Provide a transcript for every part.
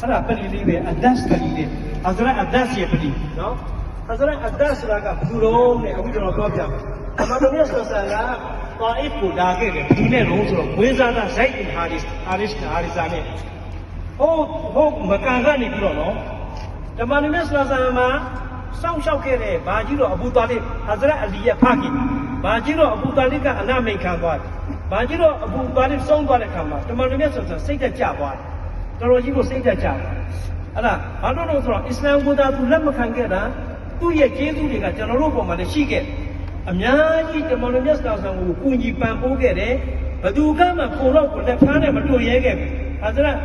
အဲ့ဒါပလီလေးပဲအဒတ်ပလီလေးဟာဇရတ်အဒတ်ရဲ့ပလီနော်ဟာဇရတ်အဒတ်ဆိုတာကဘယ်သူလုံးနဲ့အခုကျွန်တော်ပြောပြမယ်အမှန်တရားဆိုဆန်ကပါအစ်ကိုလာခဲ့တယ်ဘယ်သူနဲ့လုံးဆိုတော့ဝေဇာတာဇိုက်အင်ဟာရစ်ဟာရစ်ဟာရစ်ဇာနဲ့ဟိုဟိုမကန်ကနေပြီးတော့နော်တမန်တော်မြတ်ဆလဆန်မှာစောင့်ရှောက်ခဲ့တဲ့ဘာကြီးတော့အဘူတာလစ်ဟာဇရတ်အလီရဲ့ဖခင်ဘာကြီးတော့အဘူတာလစ်ကအနာမိတ်ခံသွားတယ်ဘာကြီးတော့အဘူတာလစ်ဆုံးသွားတဲ့ခါမှာတမန်တော်မြတ်ဆလဆန်စိတ်သက်ကြသွားတယ် တော်တော်ကြီးကိုစိတ်သက်ကြတယ်အဲ့ဒါဘာလို့လဲဆိုတော့အစ္စလာမ်ကိုသာသူလက်မခံခဲ့တာသူ့ရဲ့ကျေးဇူးတွေကကျွန်တော်တို့ပုံမှာလည်းရှိခဲ့အများကြီးတမန်တော်မြတ်စွာဘုရားကိုကူညီပံ့ပိုးခဲ့တယ်ဘသူကမှကိုတော့ကိုလက်ဖျားနဲ့မတွေ့ရဲခဲ့ဘူးအဲဒါက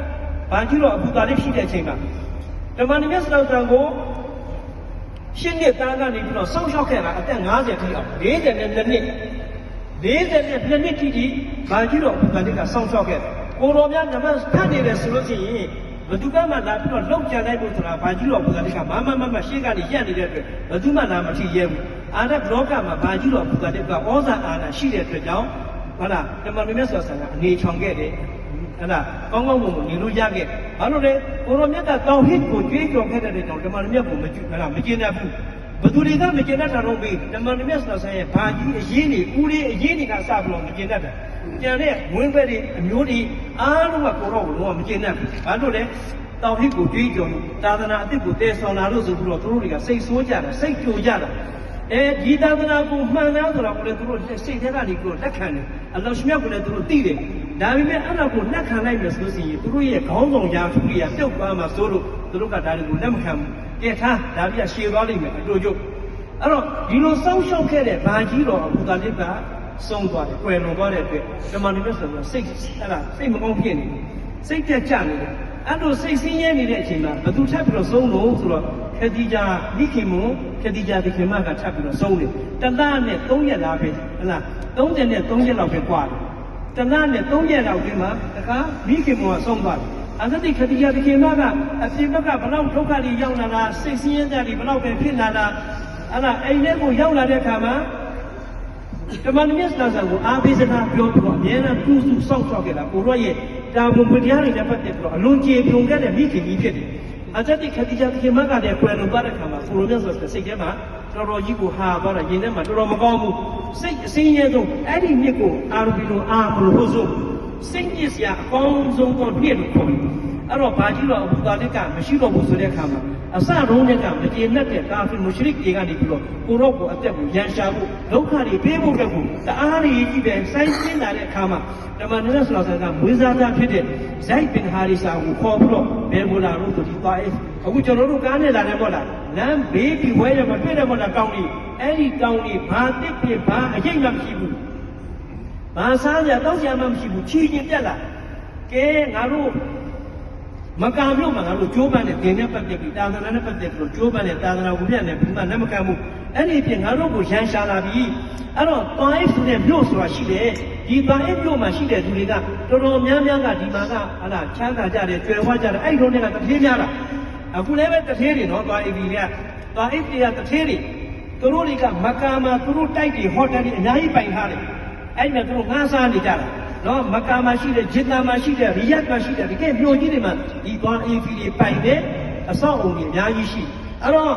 ဘာကြီးတော့အဘူတာလေးရှိတဲ့အချိန်မှာတမန်တော်မြတ်စွာဘုရားကိုရှင်းတဲ့သားကနေပြီးတော့စောင့်ရှောက်ခဲ့တာအသက်50ထိအောင်40နဲ့နှစ်40နဲ့နှစ်နှစ်ထိထိဘာကြီးတော့အဘူတာလေးကစောင့်ရှောက်ခဲ့တယ် ကိုတော်များနမတ်ဖတ်နေတယ်ဆိုလို့ရှိရင်ဘသူကမှလာပြီးတော့လောက်ကြလိုက်ဖို့ဆိုတာဘာကြီးတော့အဘူတာလေးကမမမမရှေ့ကနေရက်နေတဲ့အတွက်ဘသူမှလာမထီရဲဘူးအာရဗ်ဘလောကမှာဘာကြီးတော့အဘူတာလေးကဩဇာအာဏာရှိတဲ့အတွက်ကြောင့်ဟုတ်လားတမန်တော်မြတ်စွာဘုရားကအနေချောင်ခဲ့တယ်အဲ့ဒါကောင်းကောင်းမွန်မွန်နေလို့ရခဲ့ဘာလို့လဲကိုရောမြတ်ကတောင်ဟစ်ကိုကြွေးကြော်ခဲ့တဲ့ကြောင့်တမန်တော်မြတ်ကိုမကြည့်ဟလားမကျင်တတ်ဘူး ဘသူတွေကမကျင်တတ်တာတော့ပြီတမန်တော်မြတ်ဆရာဆရာရဲ့ဘာကြီးအရေးနေဦးလေးအရေးနေကစပြီးတော့မကျင်တတ်တာကြံတဲ့ဝင်းဘက်တွေအမျိုးတွေအားလုံးကကိုတော့လုံးဝမကျင်တတ်ဘူးဘာလို့လဲတောင်ဟစ်ကိုကြွေးကြော်သာသနာအစ်စ်ကိုတည်ဆောင်လာလို့ဆိုပြီးတော့သူတို့တွေကစိတ်ဆိုးကြတာစိတ်ကြိုကြတာအဲဒီသာသနာကိုမှန်တယ်ဆိုတာကိုလည်းသူတို့စိတ်ထဲကနေပြီးတော့လက်ခံတယ်အလ္လာဟ်ရှင်မြတ်ကိုလည်းသူတို့သိတယ် ဒါပေမဲ့အဲ့ဒါကိုလက်ခံလိုက်မယ်ဆိုလို့ရှိရင်သူတို့ရဲ့ခေါင်းဆောင်ရာထူးတွေကပြုတ်သွားမှာဆိုလို့သူတို့ကဒါတွေကိုလက်မခံဘူးကဲထားဒါပြရှည်သွားလိမ့်မယ်အတူတူအဲ့တော့ဒီလိုစောင့်ရှောက်ခဲ့တဲ့ဘာကြီးတော်အဘူတာလစ်ကဆုံးသွားတယ်၊ကွယ်လွန်သွားတဲ့အတွက်ဓမ္မနိမဆိုတော့စိတ်အဲ့ဒါစိတ်မကောင်းဖြစ်နေတယ်စိတ်တက်ကြနေတယ်အဲ့လိုစိတ်ဆင်းရဲနေတဲ့အချိန်မှာဘသူထပ်ပြီးတော့ဆုံးလို့ဆိုတော့ခဒီဂျာမိခင်မွန်ခဒီဂျာဒီခင်မကထပ်ပြီးတော့ဆုံးတယ်တလားနဲ့3ရက်လားပဲဟလား30နဲ့3ရက်လောက်ပဲကွာတယ် တလားနဲ့3ရက်လောက်ဒီမှာတခါမိခင်မောဆုံးသွားတယ်။အသတိခတိယတခင်မကအပြင်ဘက်ကဘလောက်ဒုက္ခတွေရောက်လာလားစိတ်ဆင်းရဲတဲ့တွေဘလောက်ပဲဖြစ်လာလားအဲ့ဒါအိမ်ထဲကိုရောက်လာတဲ့အခါမှာတမန်တော်မြတ်ဆရာဆရာကိုအားပေးစကားပြောပြီးတော့အမြဲတမ်းပြုစုစောင့်ရှောက်ခဲ့တာကိုရော့ရဲ့တာဝန်ပတရားတွေနဲ့ပတ်သက်ပြီးတော့အလွန်ကြေပြုံခဲ့တဲ့မိခင်ကြီးဖြစ်တယ်။အသတိခတိယတခင်မကလည်းကွယ်လွန်သွားတဲ့အခါမှာကိုရောမြတ်ဆိုတဲ့စိတ်ထဲမှာတော်တော်ကြီးကိုဟာသွားတာရင်ထဲမှာတော်တော်မကောင်းဘူး စိတ်အစင်းရဲဆုံးအဲ့ဒီမြစ်ကိုအာရဘီလိုအာမလို့ဆိုစိတ်ညစ်စရာအကောင်းဆုံးသောမြစ်လို့ခေါ်တယ်အဲ့တော့ဘာကြီးတော့အဘူတာလစ်ကမရှိတော့ဘူးဆိုတဲ့အခါမှာအစတုန်းကမကျေနပ်တဲ့ကာဖီမူရှရစ်တွေကနေပြီးတော့ကိုရော့ကိုအသက်ကိုရန်ရှာဖို့ဒုက္ခတွေပေးဖို့အတွက်ကိုတအားတွေကြီးပဲစိုင်းကျင်းလာတဲ့အခါမှာတမန်တော်ဆလာဆန်ကမွေးစားသားဖြစ်တဲ့ဇိုက်ဘင်ဟာရီဆာကိုခေါ်ပြီးတော့ဘယ်ဘူလာလို့ဆိုဒီသွားအေးအခုကျွန်တော်တို့ကားနဲ့လာတယ်ပေါ့လား လမ်းဘေးပြီးဝဲရမတွေ့တယ်ပေါ့လားကောင်းကြီးအဲ့ဒီကောင်းကြီးဘာတစ်ဖြစ်ဘာအရေးမှမရှိဘူးဘာစားကြတောက်ကြမှမရှိဘူးချီချင်းပြက်လာကဲငါတို့မကံလို့မှငါတို့ကြိုးပမ်းတဲ့တင်နဲ့ပတ်သက်ပြီးတာသနာနဲ့ပတ်သက်ပြီးတော့ကြိုးပမ်းတဲ့တာသနာကိုပြနဲ့ဘုရားနဲ့မကံဘူးအဲ့ဒီပြင်ငါတို့ကိုရန်ရှာလာပြီအဲ့တော့တာအိဖ်နဲ့မြို့ဆိုတာရှိတယ်ဒီတာအိဖ်မြို့မှာရှိတဲ့သူတွေကတော်တော်များများကဒီမှာကဟာလာချမ်းသာကြတယ်ကြွယ်ဝကြတယ်အဲ့ဒီလိုတွေကတထေးများတာ အခုလည်းပဲတထေးတွေနော်တာအိဖ်တွေကတာအိဖ်တွေကတထေးတွေသူတို့တွေကမကာမှာသူတို့တိုက်တွေဟိုတယ်တွေအများကြီးပိုင်ထားတယ်အဲ့ဒီမှာသူတို့ငှားစားနေကြတာနော်မကာမှာရှိတဲ့ဂျစ်နာမှာရှိတဲ့ရီယတ်မှာရှိတဲ့တကယ်မြို့ကြီးတွေမှာဒီသွားအေဖီတွေပိုင်တဲ့အဆောက်အုံတွေအများကြီးရှိအဲ့တော့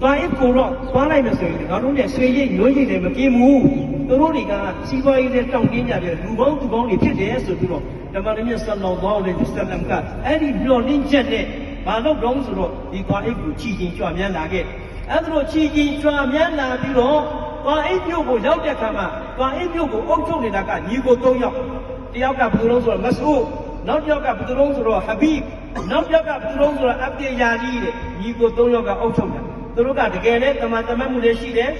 သွားအစ်ကိုတော့သွားလိုက်မယ်ဆိုရင်ငါတို့နဲ့ဆွေရိတ်ရွေးရိတ်လည်းမကင်းဘူးသူတို့တွေကစီးပွားရေးနဲ့တောင့်တင်းကြတယ်လူပေါင်းသူပေါင်းတွေဖြစ်တယ်ဆိုပြီးတော့ဓမ္မရမြတ်ဆလ္လောလဟ်အလိုင်းဝါဆလမ်ကအဲ့ဒီမျော်လင့်ချက်နဲ့ ဘာလို့တော့ဆိုတော့ဒီသွားအစ်ကိုချီချင်းကြွမြန်းလာခဲ့အဲ့ဒါလို့ချီချင်းကြွမြန်းလာပြီးတော့သွားအိတ်မြို့ကိုရောက်တဲ့အခါမှာသွားအိတ်မြို့ကိုအုပ်ချုပ်နေတာကညီကို၃ယောက်တယောက်ကဘယ်လိုလဲဆိုတော့မဆူနောက်တစ်ယောက်ကဘယ်လိုလဲဆိုတော့ဟဘီနောက်တစ်ယောက်ကဘယ်လိုလဲဆိုတော့အဘ်တေယာကြီးတဲ့ညီကို၃ယောက်ကအုပ်ချုပ်တာသူတို့ကတကယ်လဲတမန်တမတ်မှုတွေရှိတယ်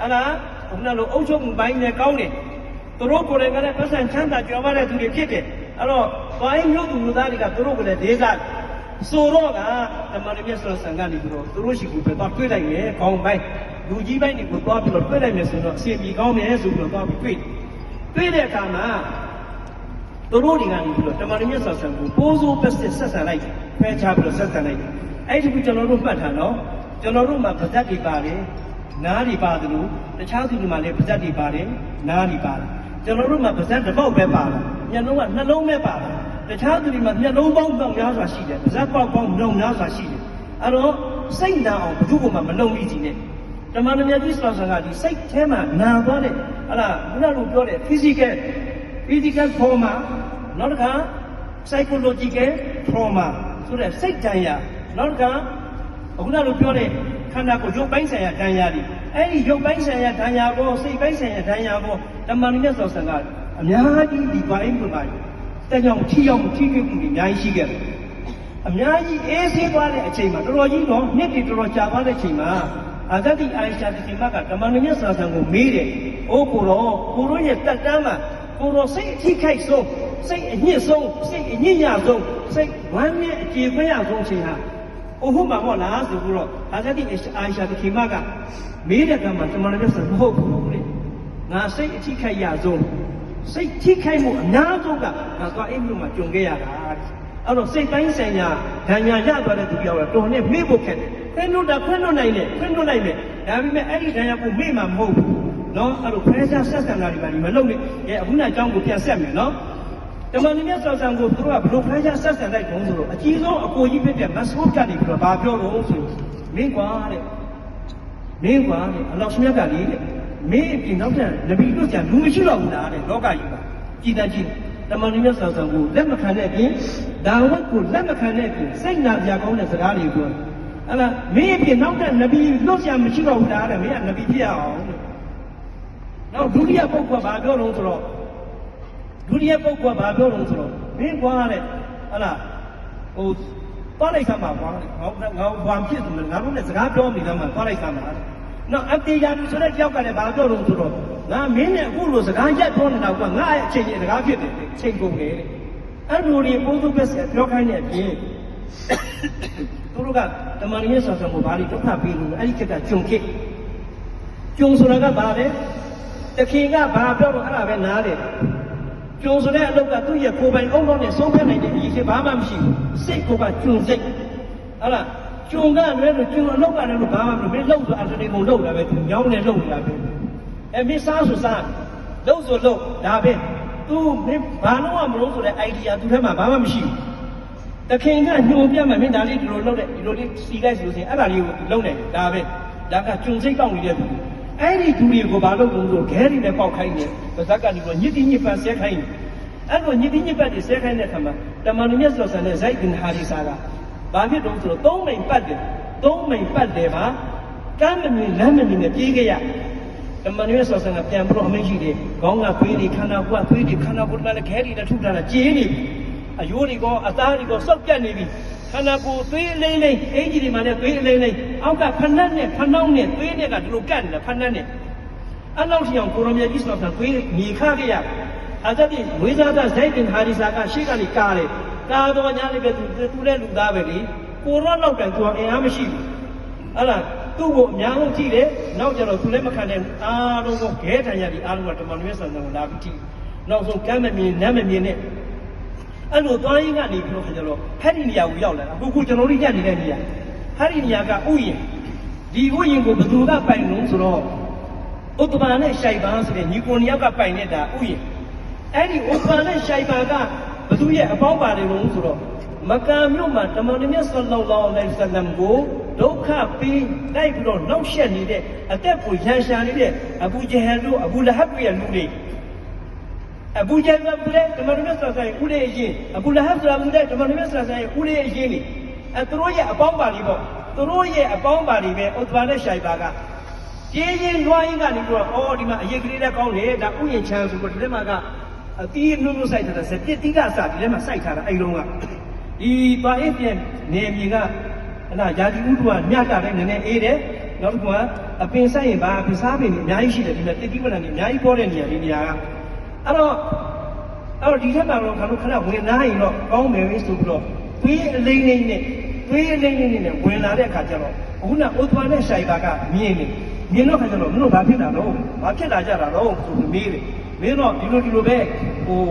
ဟလားခုနလိုအုပ်ချုပ်မှုပိုင်းနဲ့ကောင်းတယ်သူတို့ကိုယ်တိုင်ကလည်းပတ်စံချမ်းသာကြွယ်ဝတဲ့သူတွေဖြစ်တယ်အဲ့တော့သွားအိတ်မြို့သူလူသားတွေကသူတို့ကိုလည်းဒေသ ဆိုတော့ကတမန်တော်မြတ်ဆလဆန်ကနေပြီးတော့သူတို့ရှိကိုပဲသွားတွေ့လိုက်မယ်ခေါင်းပိုင်းလူကြီးပိုင်းတွေကိုသွားပြီးတော့တွေ့လိုက်မယ်ဆိုတော့အစီအပြေကောင်းတယ်ဆိုပြီးတော့သွားပြီးတွေ့တွေ့တဲ့အခါမှာသူတို့တွေကနေပြီးတော့တမန်တော်မြတ်ဆလဆန်ကိုပိုးစိုးပက်စစ်ဆက်ဆံလိုက်ဖဲချပြီးတော့ဆက်ဆံလိုက်အဲ့ဒီကကျွန်တော်တို့မှတ်ထားနော်ကျွန်တော်တို့မှာဗဇတ်တွေပါတယ်နားတွေပါတယ်လို့တခြားသူတွေမှာလည်းဗဇတ်တွေပါတယ်နားတွေပါတယ်ကျွန်တော်တို့မှာဗဇတ်တစ်ပေါက်ပဲပါတာညလုံးကနှလုံးပဲပါတာ တခြားသူတွေမှာမျက်လုံးပေါင်းပေါင်းများစွာရှိတယ်ပါးစပ်ပေါက်ပေါင်းမြောင်များစွာရှိတယ်အဲ့တော့စိတ်နာအောင်ဘယ်သူမှမလုံမိကြည့်နဲ့တမန်တော်မြတ်ကြီးဆရာဆန်ကဒီစိတ်ထဲမှာနာသွားတဲ့ဟလာခုနကလိုပြောတဲ့ physical physical trauma နောက်တစ်ခါ psychological trauma ဆိုတဲ့စိတ်ဒဏ်ရာနောက်တစ်ခါအခုနကလိုပြောတဲ့ခန္ဓာကိုယ်ရုပ်ပိုင်းဆိုင်ရာဒဏ်ရာတွေအဲ့ဒီရုပ်ပိုင်းဆိုင်ရာဒဏ်ရာကိုစိတ်ပိုင်းဆိုင်ရာဒဏ်ရာကိုတမန်တော်မြတ်ဆရာဆန်ကအများကြီးဒီဘာအိမ်မှာတ ကြောင်ထီအောင်ထီပြုတ်မှုတွေအများကြီးရှိခဲ့တယ်အများကြီးအေးဆေးသွားတဲ့အချိန်မှာတော်တော်ကြီးတော့နှစ်တွေတော်တော်ကြာသွားတဲ့အချိန်မှာအာဇတိအာရှာတခင်မကတမန်တော်မြတ်ဆရာဆန်ကိုမေးတယ်။အိုးကိုတော့ကိုတို့ရဲ့တက်တမ်းမှာကိုတော့စိတ်အထိခိုက်ဆုံးစိတ်အညစ်ဆုံးစိတ်အညစ်ညဆုံးစိတ်ဝမ်းနဲ့အကြေခွင့်ရဆုံးချိန်ဟာအိုဟုတ်မှာပေါ့လားဆိုပြီးတော့အာဇတိအာရှာတခင်မကမေးတဲ့ကံမှာတမန်တော်မြတ်ဆရာမဟုတ်ဘူးလေ။ငါစိတ်အထိခိုက်ရဆုံး စိတ်ထိခိုက်မှုအများဆုံးကငါသွားအိမ်မြို့မှာကြုံခဲ့ရတာတဲ့။အဲ့တော့စိတ်ပိုင်းဆိုင်ရာဒဏ်ရာရသွားတဲ့သူပြောတော့တော်နဲ့မေ့ဖို့ခက်တယ်။ခွင့်လွတ်တာခွင့်လွတ်နိုင်တယ်ခွင့်လွတ်နိုင်တယ်။ဒါပေမဲ့အဲ့ဒီဒဏ်ရာကိုမေ့မှာမဟုတ်ဘူး။နော်အဲ့လိုဖဲရှားဆက်ဆံတာတွေပါဒီမလုပ်နဲ့။အဲအခုနအကြောင်းကိုပြန်ဆက်မယ်နော်။တမန်တော်မြတ်ဆောဆံကိုသူတို့ကဘလို့ဖဲရှားဆက်ဆံလိုက်တုံးဆိုတော့အကြီးဆုံးအကိုကြီးဖြစ်တဲ့မတ်ဆိုးကနေပြီးတော့ဘာပြောလို့ဆိုမင်းကွာတဲ့မင်းကွာတဲ့အလောရှင်မြတ်ကလေးတဲ့ မင်းအပြင်နောက်ထပ်နဗီတို့ကြလူမရှိတော့ဘူးလားတဲ့လောကကြီးမှာကြည်တတ်ကြည့်တမန်တော်မြတ်ဆောဆံကိုလက်မခံတဲ့အပြင်ဒါဝတ်ကိုလက်မခံတဲ့အပြင်စိတ်နာပြကောင်းတဲ့စကားတွေပြောတယ်အဲ့ဒါမင်းအပြင်နောက်ထပ်နဗီလွတ်ကြမရှိတော့ဘူးလားတဲ့မင်းကနဗီဖြစ်ရအောင်တဲ့နောက်ဒုတိယပုဂ္ဂိုလ်ကဘာပြောလို့ဆိုတော့ဒုတိယပုဂ္ဂိုလ်ကဘာပြောလို့ဆိုတော့မင်းကွာတဲ့ဟလာဟိုသွားလိုက်သမှာကွာတဲ့ငါငါဘာဖြစ်တယ်ငါတို့နဲ့စကားပြောနေတယ်မှာသွားလိုက်သမှာတဲ့ နောက်အတေးရာသူဆိုတဲ့ကြောက်ကလည်းဘာပြောလို့ဆိုတော့ငါမင်းနဲ့အခုလိုစကားရက်ပြောနေတာကွာငါရဲ့အချိန်ကြီးစကားဖြစ်တယ်အချိန်ကုန်တယ်တဲ့အဲ့လိုတွေပုံသူပဲဆက်ပြောခိုင်းတဲ့အပြင်သူတို့ကတမန်တော်ရဲ့ဆောင်းဆောင်ကိုဘာလို့ဒုက္ခပေးလို့အဲ့ဒီခက်ကဂျုံခစ်ဂျုံဆိုတာကဘာလဲတခင်ကဘာပြောတော့အဲ့ဒါပဲနားတယ်ကျုံဆိုတဲ့အလုပ်ကသူ့ရဲ့ကိုယ်ပိုင်အုံတော့နဲ့ဆုံးဖြတ်နိုင်တဲ့အရေးရှိဘာမှမရှိဘူးစိတ်ကိုကကျုံစိတ်ဟုတ်လား ကျုံကလည်းလို့ကျုံအလုပ်ကလည်းလို့ဘာမှမလုပ်မင်းလုပ်ဆိုအတနေကုန်လုပ်တာပဲသူညောင်းနေလုပ်နေတာပဲအဲမင်းစားဆိုစားလုပ်ဆိုလုပ်ဒါပဲသူမင်းဘာလို့မလုပ်ဆိုတဲ့ idea သူထဲမှာဘာမှမရှိဘူးတခင်ကညှို့ပြတ်မှမင်းဒါလေးဒီလိုလုပ်တဲ့ဒီလိုလေးစီလိုက်ဆိုရင်အဲ့ဒါလေးကိုလုပ်နိုင်တယ်ဒါပဲဒါကကျုံစိတ်ကောက်နေတဲ့သူအဲ့ဒီဒူတွေကိုဘာလို့လုပ်လို့ခဲတွေနဲ့ပေါက်ခိုင်းနေပါဇက်ကနေပြီးညစ်တိညစ်ပတ်ဆဲခိုင်းနေအဲ့လိုညစ်တိညစ်ပတ်တွေဆဲခိုင်းတဲ့ခါမှာတမန်တော်မြတ်စွာဆန်တဲ့ဇိုက်ဒင်ဟာရီစာက ဘာဖြစ်တော့ဆိုတော့သုံးမိန်ပတ်တယ်သုံးမိန်ပတ်တယ်မှာကမ်းမမြင်လမ်းမမြင်နဲ့ပြေးခဲ့ရတမန်တော်မြတ်စွာဆန်ကပြန်ပြီးတော့အမိန့်ရှိတယ်ခေါင်းကသွေးတွေခန္ဓာကိုယ်ကသွေးတွေခန္ဓာကိုယ်မှာလည်းခဲတွေနဲ့ထုထားတာကြေးနေပြီအယိုးတွေကောအသားတွေကောစောက်ပြတ်နေပြီခန္ဓာကိုယ်သွေးအလိမ့်လိမ့်အင်ကြီးတွေမှာလည်းသွေးအလိမ့်လိမ့်အောက်ကဖဏတ်နဲ့ဖနှောင်းနဲ့သွေးနဲ့ကဒီလိုကတ်နေတာဖဏတ်နဲ့အဲ့လောက်ထိအောင်ကိုရောင်မြတ်ကြီးဆိုတော့သွေးမြေခခဲ့ရအာဇတိဝိဇာဒဇိုက်တင်ဟာရီစာကရှေ့ကနေကားတယ် ကားတော့ညာလေးပဲသူသူလည်းလူသားပဲလေကိုရောလောက်တိုင်သူအင်အားမရှိဘူးအဲ့ဒါသူ့ကိုအများဆုံးကြည့်တယ်နောက်ကျတော့သူလည်းမခံတဲ့အားလုံးကိုခဲထန်ရပြီးအားလုံးကတမန်တော်ရဲ့ဆန်ဆန်ကိုလာပြီးကြည့်နောက်ဆုံးကမ်းမမြင်နမ်းမမြင်နဲ့အဲ့လိုသွားရင်းကနေပြီးတော့ကျတော့ဟဲ့ဒီနေရာကိုရောက်လာတာအခုခုကျွန်တော်တို့ညက်နေတဲ့နေရာဟဲ့ဒီနေရာကဥယျာဉ်ဒီဥယျာဉ်ကိုဘယ်သူကပိုင်လို့ဆိုတော့ဥတ္တမနဲ့ရှိုက်ပန်းဆိုတဲ့ညီကိုနှစ်ယောက်ကပိုင်နေတာဥယျာဉ်အဲ့ဒီဥတ္တမနဲ့ရှိုက်ပန်းကဘ သူရဲ့အပေါင်းပါတယ်လို့ဆိုတော့မကာမြို့မှာတမန်တော်မြတ်ဆလ္လာလာအလိုင်းဆလမ်ကိုဒုက္ခပေးတိုက်ပြီးတော့နှောက်ယှက်နေတဲ့အသက်ကိုရန်ရှာနေတဲ့အဘူဂျဟန်တို့အဘူလဟပ်ရဲ့လူတွေအဘူဂျဟန်ကလည်းတမန်တော်မြတ်ဆလ္လာလာရဲ့ဦးလေးအရင်အဘူလဟပ်ဆိုတာကလည်းတမန်တော်မြတ်ဆလ္လာလာရဲ့ဦးလေးအရင်နေအဲသူတို့ရဲ့အပေါင်းပါတွေပေါ့သူတို့ရဲ့အပေါင်းပါတွေပဲဥတ္တမနဲ့ရှိုက်ပါကပြင်းချင်းလွှားရင်းကနေပြီးတော့အော်ဒီမှာအရေးကလေးလည်းကောင်းတယ်ဒါဥယျာဉ်ချမ်းဆိုတော့ဒီထဲမှာက အတီးနုနုစိုက်ထားတဲ့စပစ်တီးကစဒီထဲမှာစိုက်ထားတာအဲ့လုံးကဒီပါအစ်ပြန်နေမြေကအဲ့ဒါယာတိဥဒ္ဓဝမြတ်တာလည်းနည်းနည်းအေးတယ်နောက်တစ်ခုကအပင်ဆိုင်ရင်ဘာအပင်စားပင်တွေအများကြီးရှိတယ်ဒီမှာတိတိဝနံတွေအများကြီးပေါ်တဲ့နေရာဒီနေရာကအဲ့တော့အဲ့တော့ဒီထက်မှာတော့ခါလို့ခဏဝင်လာရင်တော့ကောင်းမယ်ပဲဆိုပြီးတော့သွေးအလိမ့်လိမ့်နဲ့သွေးအလိမ့်လိမ့်နဲ့ဝင်လာတဲ့အခါကျတော့အခုနဥဒ္ဓဝနဲ့ရှိုင်ပါကမြင်နေမြင်တော့ခါကျတော့မင်းတို့ဘာဖြစ်တာတော့ဘာဖြစ်လာကြတာတော့ဆိုပြီးမေးတယ် မင်းတော့ဒီလိုဒီလိုပဲဟို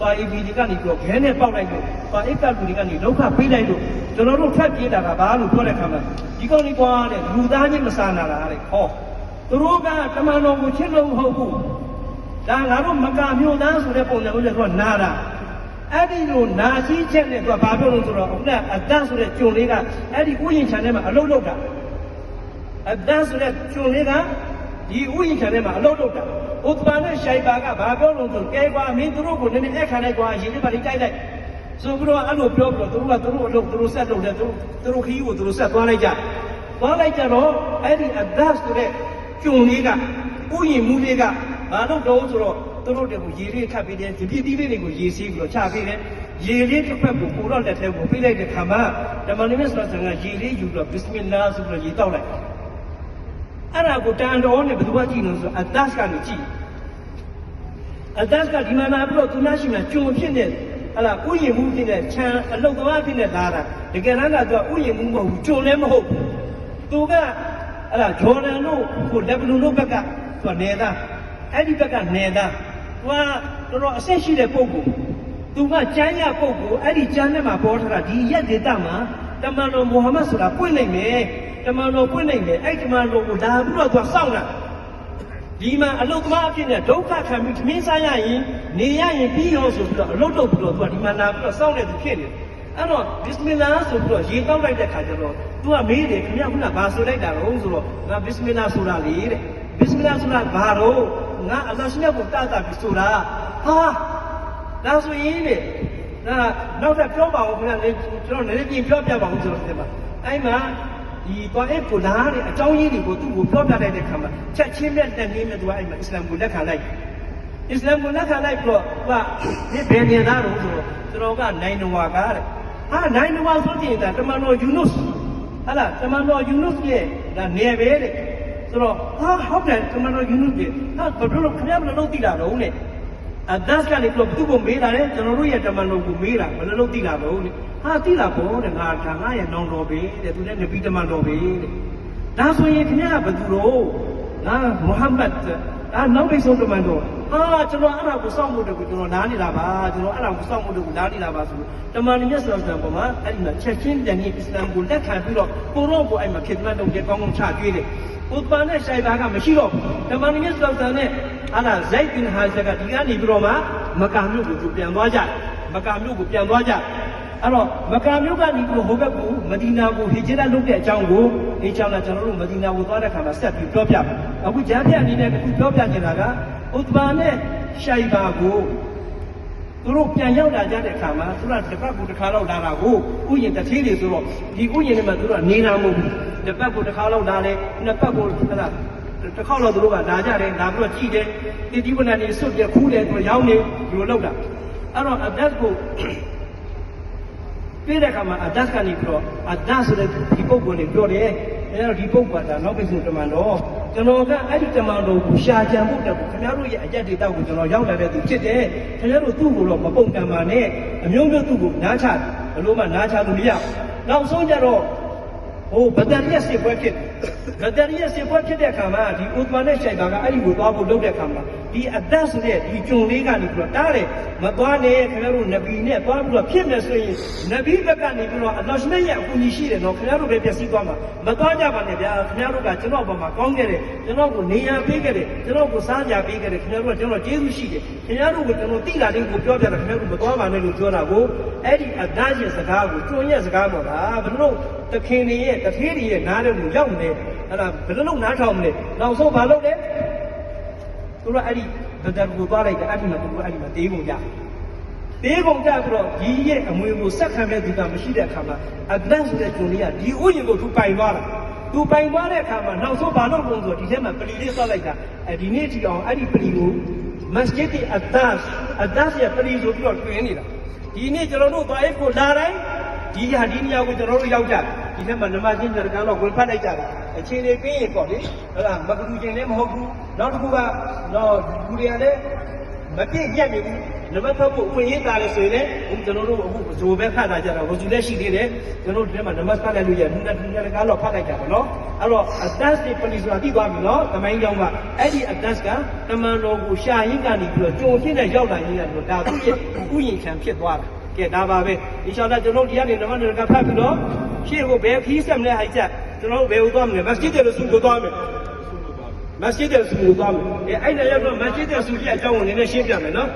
ပါအီဗီဒီကနေပြီးတော့ခဲနဲ့ပေါက်လိုက်လို့ပါအစ်ကလူတွေကနေဒုက္ခပေးလိုက်လို့ကျွန်တော်တို့ထပ်ပြေးတာကဘာလို့ပြောတဲ့ခါမှာဒီကောင်လေးကွာတဲ့လူသားချင်းမဆာနာတာတဲ့ဟောသူတို့ကတမန်တော်ကိုချစ်လို့မဟုတ်ဘူးဒါငါတို့မကမျိုးသားဆိုတဲ့ပုံစံကိုလည်းသူကနာတာအဲ့ဒီလိုနာရှိချက်နဲ့သူကဘာပြောလို့ဆိုတော့ခုနအဒတ်ဆိုတဲ့ကျွန်လေးကအဲ့ဒီဥယျာဉ်ခြံထဲမှာအလုပ်လုပ်တာအဒတ်ဆိုတဲ့ကျွန်လေးက ဒီဥယျာဉ်ခြံထဲမှာအလုပ်လုပ်တာဥသဘာနဲ့ရှိုင်ပါကဘာပြောလို့ဆိုကဲကွာမင်းတို့ကိုနည်းနည်းအခါလိုက်ကွာရေလေးပါလေးတိုက်လိုက်ဆိုပြီးတော့အဲ့လိုပြောပြီးတော့သူတို့ကသူတို့အလုပ်သူတို့ဆက်လုပ်တယ်သူတို့သူတို့ခီးကိုသူတို့ဆက်သွားလိုက်ကြသွားလိုက်ကြတော့အဲ့ဒီအဒတ်ဆိုတဲ့ကျွန်လေးကဥယျာဉ်မူလေးကဘာလို့တော့ဆိုတော့သူတို့တွေကိုရေလေးခတ်ပြီးတယ်ဒီပြည့်သီးလေးတွေကိုရေစီးပြီးတော့ချပေးတယ်ရေလေးတစ်ဖက်ကိုပိုတော့လက်ထဲကိုပေးလိုက်တဲ့ခါမှာဓမ္မနိမစ်ဆရာဆန်ကရေလေးယူပြီးတော့ဘစ္စမင်လာဆိုပြီးတော့ရေတောက်လိုက် အဲ့ဒါကိုတန်တော်နဲ့ဘယ်သူကကြည့်လို့ဆိုအဒတ်ကနေကြည့်အဒတ်ကဒီမှာလာပြီးတော့သူနာရှိမှကြုံဖြစ်နေဟလာဥယျာဉ်မှုဖြစ်တဲ့ခြံအလုတ်သွားဖြစ်တဲ့သားတာတကယ်တမ်းကတော့ဥယျာဉ်မှုမဟုတ်ဘူးကြုံလည်းမဟုတ်ဘူးသူကအဲ့ဒါဂျော်ဒန်တို့ကိုလက်ဘနွန်တို့ဘက်ကသူကနေသားအဲ့ဒီဘက်ကနေသားသူကတော်တော်အဆက်ရှိတဲ့ပုံကိုသူကကျမ်းရပုံကိုအဲ့ဒီကျမ်းထဲမှာပေါ်ထားတာဒီရက်ဒေတာမှာ တမန်တော်မုဟမ္မဒ်ဆိုတာပွင့်နိုင်မယ်တမန်တော်ပွင့်နိုင်မယ်အဲ့ဒီတမန်တော်ကိုဒါပြီးတော့သူကစောင့်တာဒီမှာအလုတ်သမားအဖြစ်နဲ့ဒုက္ခခံပြီးသမင်းစားရရင်နေရရင်ပြီးရောဆိုပြီးတော့အလုတ်လုပ်ပြီးတော့သူကဒီမှာလာပြီးတော့စောင့်နေသူဖြစ်နေတယ်အဲ့တော့ဘစ္စမင်လာဆိုပြီးတော့ရေတောက်လိုက်တဲ့ခါကျတော့သူကမေးတယ်ခင်ဗျာခုနဘာဆိုလိုက်တာတော့ဆိုတော့ငါဘစ္စမင်လာဆိုတာလေတဲ့ဘစ္စမင်လာဆိုတာဘာတော့ငါအလ္လာဟ်ရှင်ကိုတာတာပြီးဆိုတာဟာဒါဆိုရင်လေ ဒါနောက်ထပ်ပြောပါဦးခင်ဗျာလေကျွန်တော်လည်းပြင်ပြောပြပါဦးဆိုတော့ဒီမှာအဲ့မှာဒီတော့အဲ့ကိုလာတဲ့အကြောင်းရင်းတွေကိုသူ့ကိုပြောပြလိုက်တဲ့ခါမှာချက်ချင်းနဲ့တက်နေမဲ့သူကအဲ့မှာအစ္စလာမ်ကိုလက်ခံလိုက်အစ္စလာမ်ကိုလက်ခံလိုက်ပြီးတော့သူကဒီဘယ်နေသားတော့ဆိုတော့ကျွန်တော်ကနိုင်နဝါကားတဲ့ဟာနိုင်နဝါဆိုတဲ့တမန်တော်ယူနုစ်ဟာလားတမန်တော်ယူနုစ်ရဲ့ဒါနေပဲတဲ့ဆိုတော့ဟာဟုတ်တယ်တမန်တော်ယူနုစ်ရဲ့ဟာဘယ်လိုလဲခင်ဗျားဘယ်လိုလုပ်သိတာတော့နဲ့ အဒတ်ကလည်းသူ့ကိုမေးတာလေကျွန်တော်တို့ရဲ့တမန်တော်ကိုမေးတာဘယ်လိုလုပ်သိတာတော့နဲ့ဟာသိတာပေါ့တဲ့ငါဒါငါရဲ့နောင်တော်ပဲတဲ့သူလည်းနဗီတမန်တော်ပဲတဲ့ဒါဆိုရင်ခင်ဗျားကဘယ်သူတော့ငါမုဟမ္မဒ်ဒါနောက်ပိတ်ဆုံးတမန်တော်ဟာကျွန်တော်အဲ့ဒါကိုစောင့်ဖို့တကူကျွန်တော်နားနေတာပါကျွန်တော်အဲ့ဒါကိုစောင့်ဖို့တကူနားနေတာပါဆိုတမန်တော်မြတ်ဆရာဆရာပေါ်မှာအဲ့ဒီမှာချက်ချင်းပြန်ပြီးအစ္စလာမ်ကိုလက်ခံပြီးတော့ကိုရောကိုအဲ့မှာခေတ္တမတ်တော့ကြကောင်းကောင်းချကျွေးတယ် ဥပ္ပန်နဲ့ရှိုင်ဘာကမရှိတော့ဘူးတမန်တော်မြတ်ဆရာဆရာနဲ့အဲ့ဒါဇိုက်ဘင်ဟာဇကဒီကနေပြီးတော့မှမကာမြို့ကိုသူပြန်သွားကြတယ်မကာမြို့ကိုပြန်သွားကြတယ်အဲ့တော့မကာမြို့ကနေပြီးတော့ဟိုဘက်ကိုမဒီနာကိုဟိဂျရတ်လုပ်တဲ့အကြောင်းကိုဒီအကြောင်းကကျွန်တော်တို့မဒီနာကိုသွားတဲ့ခါမှာဆက်ပြီးပြောပြပါအခုဂျာပြအနေနဲ့အခုပြောပြနေတာကဥတ္တဘာနဲ့ရှိုင်ဘာကို သူတို့ပြန်ရောက်လာကြတဲ့အခါမှာသူကတစ်ပတ်ကိုတစ်ခါလောက်လာတာကိုဥယျာဉ်တစ်သေးတွေဆိုတော့ဒီဥယျာဉ်ထဲမှာသူတို့ကနေနာမဟုတ်ဘူးတစ်ပတ်ကိုတစ်ခါလောက်လာတယ်နှစ်ပတ်ကိုအဲ့ဒါတစ်ခေါက်တော့သူတို့ကလာကြတယ်လာပြီးတော့ကြည့်တယ်တိတိဝနနေစွတ်ပြခူးတယ်သူရောင်းနေဒီလိုလောက်တာအဲ့တော့အသက်ကိုပြတဲ့အခါမှာအဒတ်ကနေပြီးတော့အဒတ်ဆိုတဲ့ဒီပုဂ္ဂိုလ်တွေပြော တယ်အဲတော့ဒီပုဂ္ဂိုလ်ကဒါနောက်ပိတ်ဆုံးတမန်တော်ကျွန်တော်ကအဲ့ဒီတမန်တော်ကိုရှာကြံဖို့တက်ကိုခင်ဗျားတို့ရဲ့အကြက်တွေတောက်ကိုကျွန်တော်ရောက်လာတဲ့သူဖြစ်တယ်ခင်ဗျားတို့သူ့ကိုတော့မပုံကံပါနဲ့အမျိုးမျိုးသူ့ကိုနားချတယ်ဘလို့မှနားချလို့မရနောက်ဆုံးကြတော့ဟိုဗဒန်ရက်စစ်ပွဲဖြစ်ဗဒန်ရက်စစ်ပွဲဖြစ်တဲ့အခါမှာဒီဥသမာနဲ့ရှိုင်ဘာကအဲ့ဒီကိုသွားဖို့လုပ်တဲ့အခါမှာဒီအဒတ်ဆိုတဲ့ဒီဂျုံလေးကနေပြီးတော့တားတယ်မသွားနဲ့ခင်ဗျားတို့နဗီနဲ့သွားပြီးတော့ဖြစ်မယ်ဆိုရင်နဗီဘက်ကနေပြီးတော့အလ္လာဟ်ရှင်ရဲ့အကူအညီရှိတယ်နော်ခင်ဗျားတို့ပဲပြည့်စည်သွားမှာမသွားကြပါနဲ့ဗျာခင်ဗျားတို့ကကျွန်တော်ဘက်မှာကောင်းခဲ့တယ်ကျွန်တော်ကိုနေရာပေးခဲ့တယ်ကျွန်တော်ကိုစားကြပေးခဲ့တယ်ခင်ဗျားတို့ကကျွန်တော်ကျေးဇူးရှိတယ်ခင်ဗျားတို့ကိုကျွန်တော်တိလာလေးကိုပြောပြတာခင်ဗျားတို့မသွားပါနဲ့လို့ပြောတာကိုအဲ့ဒီအဒတ်ရဲ့စကားကိုကျွန်းရဲ့စကားပေါ့ဗျာဘယ်လိုတခင်တွေရဲ့တထေးတွေရဲ့နားတဲ့ကိုရောက်နေ အဲ့ဒါဘယ်လိုလုပ်နားထောင်မလဲနောက်ဆုံးဘာလုပ်လဲသူတို့အဲ့ဒီဗဒတ်ကိုသွားလိုက်တယ်အဲ့ဒီမှာသူတို့အဲ့ဒီမှာတေးကုန်ကြတေးကုန်ကြပြီးတော့ဒီရဲ့အမွေကိုဆက်ခံမဲ့သူကမရှိတဲ့အခါမှာအဒတ်ဆိုတဲ့ကျွန်လေးကဒီဥယျာဉ်ကိုသူပိုင်သွားတာသူပိုင်သွားတဲ့အခါမှာနောက်ဆုံးဘာလုပ်လို့ဆိုတော့ဒီထဲမှာပလီလေးသွားလိုက်တာအဲဒီနေ့ဒီအောင်အဲ့ဒီပလီကိုမစဂျစ်အဒတ်အဒတ်ရဲ့ပလီဆိုပြီးတော့တွင်နေတာဒီနေ့ကျွန်တော်တို့သွားရေးကိုလာတိုင်းဒီဟာဒီနေရာကိုကျွန်တော်တို့ရောက်ကြတယ်ဒီထဲမှာနမချင်းကြရကတော့ဝင်ဖတ်လိုက်ကြတယ် အခြေအနေကင်းရင်ပေါ့လေဟုတ်လားမကူကျင်လည်းမဟုတ်ဘူးနောက်တစ်ခုကတော့လူတွေကလည်းမပြည့်ညက်နေဘူးနမဖတ်ဖို့အခွင့်အရေးတာလေဆိုရင်လည်းအခုကျွန်တော်တို့အခုဇိုပဲဖတ်တာကြတာဝဇူလည်းရှိသေးတယ်ကျွန်တော်တို့ဒီထဲမှာနမဖတ်လိုက်လို့ရနုနနနကတော့ဖတ်လိုက်ကြပါနော်အဲ့တော့အဒတ်စ်ပလီဆိုတာသိသွားပြီနော်သမိုင်းကြောင်းကအဲ့ဒီအဒတ်စ်ကတမန်တော်ကိုရှာရင်းကနေပြီးတော့ကြုံဖြစ်တဲ့ရောက်လာရင်းကတော့ဒါသူ့ရဲ့ဥယျာဉ်ခံဖြစ်သွားတာ ကဲဒါပါပဲအင်ရှာလာကျွန်တော်ဒီကနေနမနကဖတ်ပြီးတော့ရှေ့ကိုဘယ်ခီးဆက်မလဲဟိုက်ချက်ကျွန်တော်တို့ဘယ်ကိုသွားမလဲမစဂျစ်တယ်လို့ဆူကိုသွားမယ်မစဂျစ်တယ်ဆူကိုသွားမယ်အဲအဲ့ဒါရောက်တော့မစဂျစ်တယ်ဆူကြီးအကြောင်းကိုနည်းနည်းရှင်းပြမယ်နော်